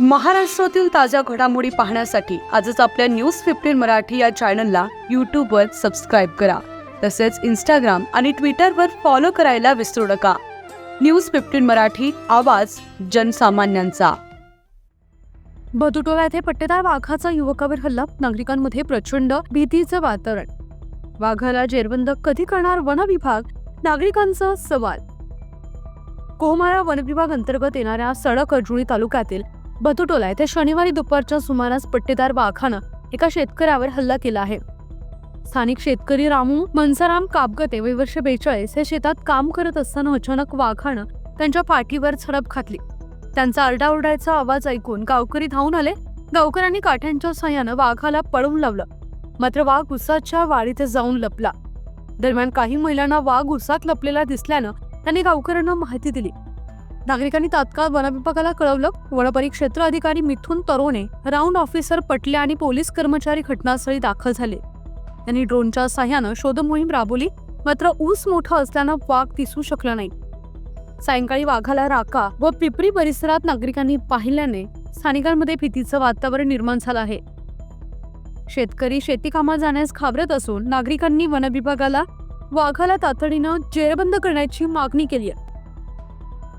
महाराष्ट्रातील ताज्या घडामोडी पाहण्यासाठी आजच आपल्या न्यूज फिफ्टीन मराठी या चॅनलला यूट्यूबवर सबस्क्राईब करा. तसेच इंस्टाग्राम आणि ट्विटरवर फॉलो करायला विसरू नका. न्यूज फिफ्टीन मराठी आवाज जनसामान्यांचा. बदुटोला येथे पट्टेदार वाघाचा युवकावर हल्ला नागरिकांमध्ये प्रचंड भीतीचं वातावरण. वाघाला जेरबंद कधी करणार वन विभाग? नागरिकांचा सवाल. कोहमाळा वन विभाग अंतर्गत येणाऱ्या सडक अर्जुनी तालुक्यातील बतुटोला येथे शनिवारी दुपारच्या सुमारास पट्टेदार वाघानं एका शेतकऱ्यावर हल्ला केला आहे. स्थानिक शेतकरी रामू मनसाराम कापगते वय वर्ष बेचाळीस हे शेतात काम करत असताना अचानक वाघानं त्यांच्या पाठीवर झडप घातली. त्यांचा आरडाओरडायचा आवाज ऐकून गावकरी धावून आले. गावकऱ्यांनी काठ्यांच्या सहाय्यानं वाघाला पळवून लावलं. मात्र वाघ उसाच्या वाडीत जाऊन लपला. दरम्यान काही महिलांना वाघ उसात लपलेला दिसल्यानं त्यांनी गावकऱ्यांना माहिती दिली. नागरिकांनी तात्काळ वनविभागाला कळवलं. वनपरिक्षेत्र अधिकारी मिथुन तरोणे राऊंड ऑफिसर पटले आणि पोलीस कर्मचारी घटनास्थळी दाखल झाले. त्यांनी ड्रोनच्या साह्यानं शोधमोहीम राबवली मात्र ऊस मोठा असल्यानं वाघ दिसू शकला नाही. सायंकाळी वाघाला राका व पिपरी परिसरात नागरिकांनी पाहिल्याने स्थानिकांमध्ये भीतीचं वातावरण निर्माण झालं आहे. शेतकरी शेतीकामात जाण्यास घाबरत असून नागरिकांनी वनविभागाला वाघाला तातडीनं जेरबंद करण्याची मागणी केली आहे.